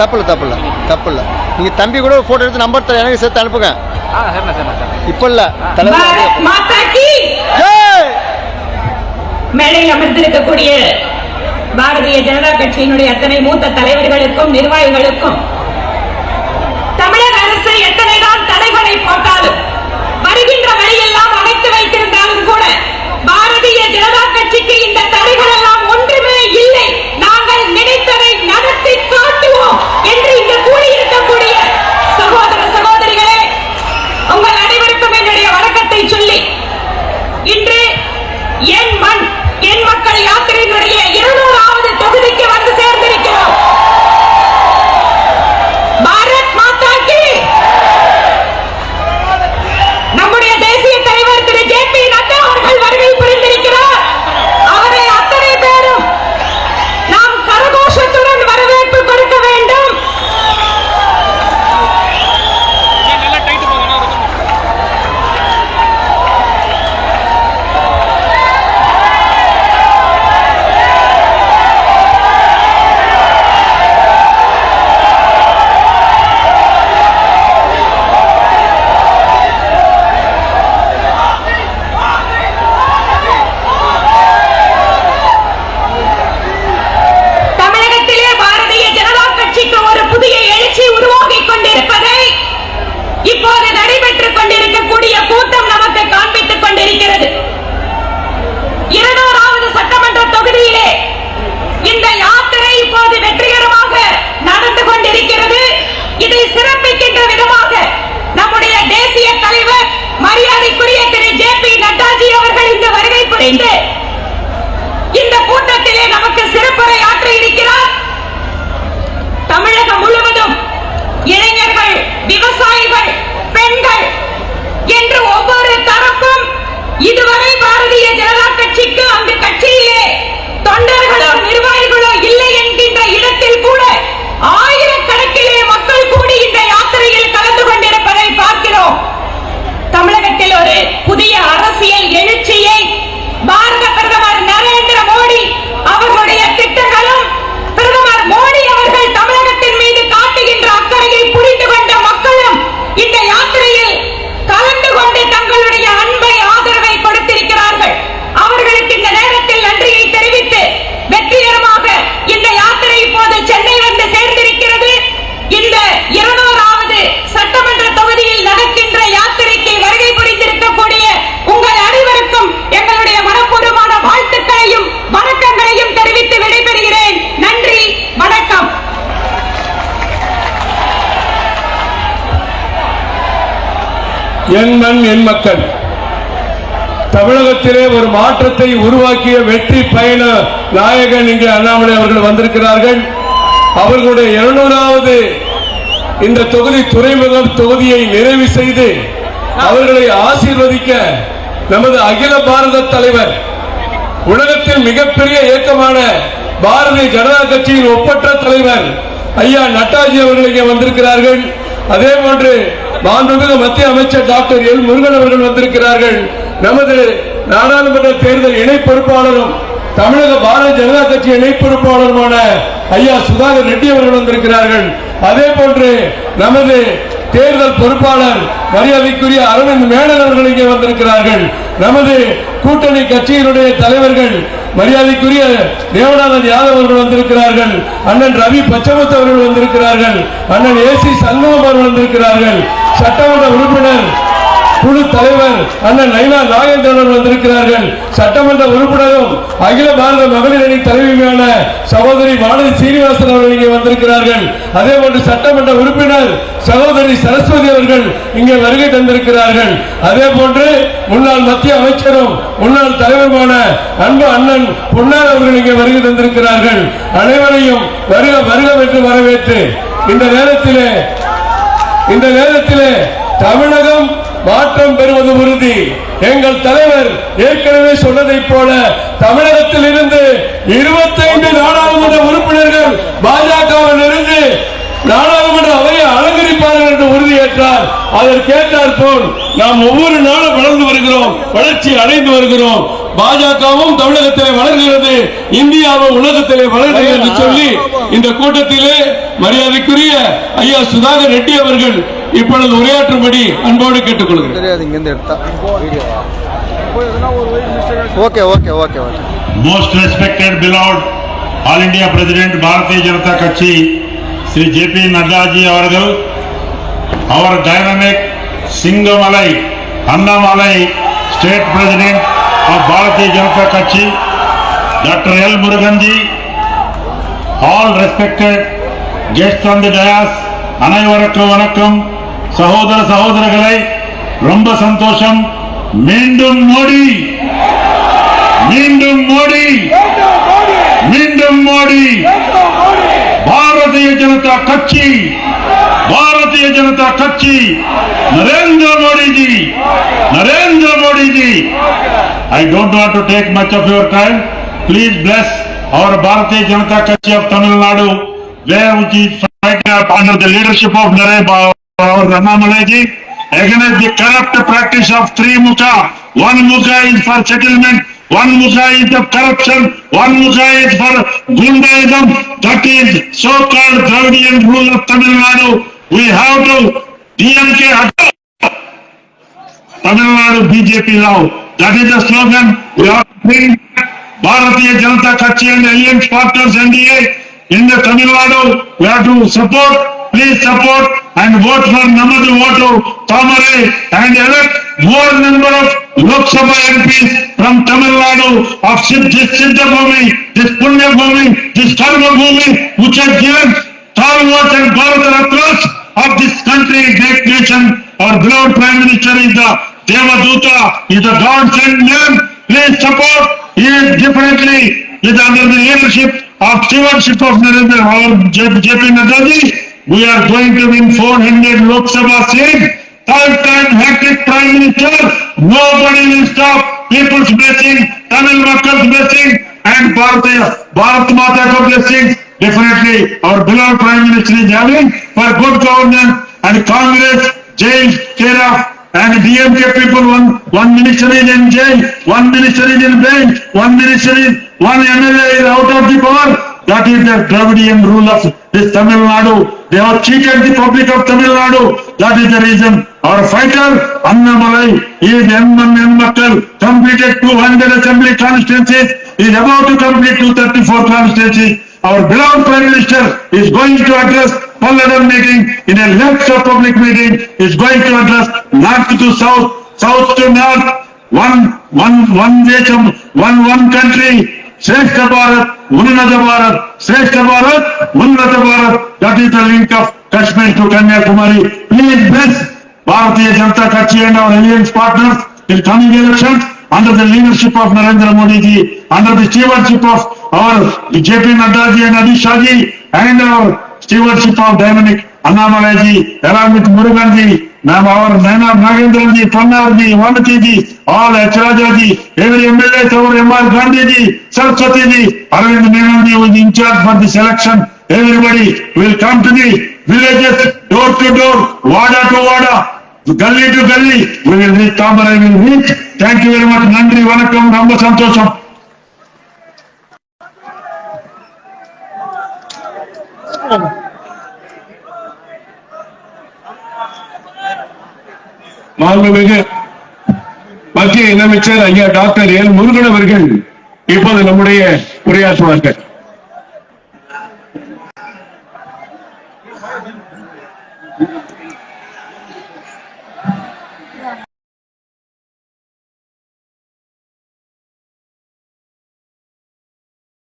தப்பில்ல தப்பில்ல தப்பில்ல நீங்க தம்பி கூட போட்டோ எடுத்து நம்பர் தர எனக்கு சேர்த்து அனுப்புங்க. இப்ப இல்ல! மேடையில் அமர்ந்திருக்கக்கூடிய பாரதிய ஜனதா கட்சியினுடைய அத்தனை மூத்த தலைவர்களுக்கும் நிர்வாகிகளுக்கும் தமிழக அரசு எத்தனை தான் தடைகளை போட்டாலும் வருகின்ற வழியெல்லாம் அடைத்து வைத்திருந்தாலும் கூட பாரதிய ஜனதா கட்சிக்கு இந்த தடைகள் எல்லாம் ஒன்றுமே நமக்கு ஆற்றி இருக்கிறார் தமிழகம் முழுவதும் இளைஞர்கள் விவசாயிகள் பெண்கள் என்று ஒவ்வொரு தரப்பும் இதுவரை பாரதிய ஜனதா கட்சிக்கு அந்த கட்சியிலே தொண்டர்களாக என் மண் என் மக்கள். தமிழகத்திலே ஒரு மாற்றத்தை உருவாக்கிய வெற்றி பயண நாயகன் இங்கே அண்ணாமலை அவர்கள் வந்திருக்கிறார்கள். அவர்களுடைய இருநூறாவது இந்த தொகுதி துறைமுகம் தொகுதியை நிறைவு செய்து அவர்களை ஆசீர்வதிக்க நமது அகில பாரத தலைவர் உலகத்தில் மிகப்பெரிய இயக்கமான பாரதிய ஜனதா கட்சியின் ஒப்பற்ற தலைவர் ஐயா நட்டாஜி அவர்கள் இங்கே வந்திருக்கிறார்கள். அதே போன்று மாண்புமிகு மத்திய அமைச்சர் டாக்டர் எல் முருகன் அவர்கள் வந்திருக்கிறார்கள். நமது நாடாளுமன்ற தேர்தல் இணை பொறுப்பாளரும் தமிழக பாரதிய ஜனதா கட்சி இணை பொறுப்பாளருமான ஐயா சுதாகர் ரெட்டி அவர்கள் வந்திருக்கிறார்கள். அதே போன்று நமது தேர்தல் பொறுப்பாளர் மரியாதைக்குரிய அரவிந்த் மேனன் அவர்கள் இங்கே வந்திருக்கிறார்கள். நமது கூட்டணி கட்சியினுடைய தலைவர்கள் மரியாதைக்குரிய தேவநாதன் யாதவ் அவர்கள் வந்திருக்கிறார்கள். அண்ணன் ரவி பச்சமுத்து அவர்கள் வந்திருக்கிறார்கள். அண்ணன் ஏசி சண்முகம் அவர்கள் வந்திருக்கிறார்கள். சட்டமன்ற உறுப்பினர் குழு தலைவர் அண்ணன் நைனா நாகேந்திரன் வந்திருக்கிறார்கள். சட்டமன்ற உறுப்பினரும் அகில பாரத மகளிர் அணி தலைவியுமான சகோதரி வானதி சீனிவாசன் அவர்கள் இங்கே வந்திருக்கிறார்கள். அதே போன்று சட்டமன்ற உறுப்பினர் சகோதரி சரஸ்வதி அவர்கள் இங்கே வருகை தந்திருக்கிறார்கள். அதே போன்று முன்னாள் மத்திய அமைச்சரும் முன்னாள் தலைவருமான அன்பு அண்ணன் பொன்னார் அவர்கள் இங்கே வருகை தந்திருக்கிறார்கள். அனைவரையும் வருக வருக என்று வரவேற்று இந்த நேரத்திலே இந்த நேரத்திலே தமிழகம் மாற்றம் பெறுவது உறுதி. எங்கள் தலைவர் ஏற்கனவே சொன்னதைப் போல தமிழகத்தில் இருந்து இருபத்தைந்து நாடாளுமன்ற உறுப்பினர்கள் பாஜகவில் இருந்து நாடாளுமன்ற அவையை அலங்கரிப்பார்கள் என்று உறுதியேற்றார். அதற்கேற்றார் போல் நாம் ஒவ்வொரு நாளும் வளர்ந்து வருகிறோம் வளர்ச்சி அடைந்து வருகிறோம். பாஜகவும் தமிழகத்திலே வளர்கிறது இந்தியாவும் உலகத்திலே வளர்கிறது என்று சொல்லி இந்த கூட்டத்திலே மரியாதைக்குரிய ஐயா சுதாகர் ரெட்டி அவர்கள் இப்பொழுது உரையாற்றும்படி அன்போடு கேட்டுக்கொள்கிறேன். most respected beloved all india president bharatiya janata கட்சி ஸ்ரீ ஜேபி நட்டாஜி அவர்கள் our dynamic Singamalai Annamalai state president Bharatiya Janata கட்சி doctor L Muruganji all respected guest on the dais அனைவருக்கும் வணக்கம். சகோதர சகோதரர்களை ரொம்ப சந்தோஷம். மீண்டும் மோடி. மீண்டும் மோடி. மீண்டும் மோடி. பாரதிய ஜனதா கட்சி. Bharatiya Janata ಕಕ್ಷಿ Narendra Modiji Narendra Modiji I don't want to take much of your time please bless our Bharatiya Janata ಕಕ್ಷಿ of Tamil Nadu where which is under the leadership of Nareba or Ramamalaji against the corrupt practice of three muka, One muka is for settlement, one muka is for corruption, one muka is for gundaism. That is so-called Dravidian rule of Tamil Nadu. We have to DMK. Tamil Nadu BJP now. That is the slogan. We are bring Bharatiya Janata Kachhi and alliance partners NDA in the Tamil Nadu. We have to support, please support and vote for Namadu Votu Tamare and elect more number of Lok Sabha MPs from Tamil Nadu of this Siddha Bhumi, this Punya Bhumi, this Karma Bhumi, which has given stalwart and Bharat Ratnas of this country, great nation. Our beloved Prime Minister is the Devaduta, is the God sent man. Please support. He is differently, is under the leadership of stewardship of Narendra, our J- JP Nadaji. We are going to win 400 Lok Sabha seats. Third time hat-trick Prime Minister. Nobody will stop. People's blessing, Tamil Makkal's blessing, and Bharat, Bharat Mata ka blessings. Definitely, our beloved Prime Minister is having for good governance and Congress, jail, care of, and DMK people, one, one minister is in jail, one minister is in bench, one minister is, one MLA is out of the power. That is the Dravidian rule of this Tamil Nadu. They have cheated the public of Tamil Nadu. That is the reason our fighter, Annamalai, is M1 Makal, completed 200 assembly constituencies, is about to complete 234 constituencies our beloved Prime Minister is going to address Parliament meeting in a lecture public meeting, is going to address north to south, south to north, one one one nation, one one country, Sreshta Bharat, Unnata Bharat, Sreshta Bharat, Unnata Bharat, that is the link of Kashmir to Kanyakumari. Please bless Bharatiya Janata Kachi and our alliance partners in coming elections. Under the leadership of Narendra Modi ji, under the stewardship of our JP Nadda ji and Adi Shah ji, and our stewardship of dynamic Annamalai ji, along with Murugan ji, Ma'am, our Naina Nagendra ji, Pannar ji, Vanati ji, all H. Ji, every MLA, our M.R. Gandhi ji, Saraswati ji, Arvind Menon ji was in charge for this election. Everybody will come to the villages, door to door, wada to wada, gali to gali we will reach, Tamarai will reach. Thank you நன்றி வணக்கம் ரொம்ப சந்தோஷம் மாண்புமிகு மத்திய இணையமைச்சர் ஐயா doctor L Murugan அவர்கள் இப்போது நம்முடைய உரையாற்றுவார்கள்.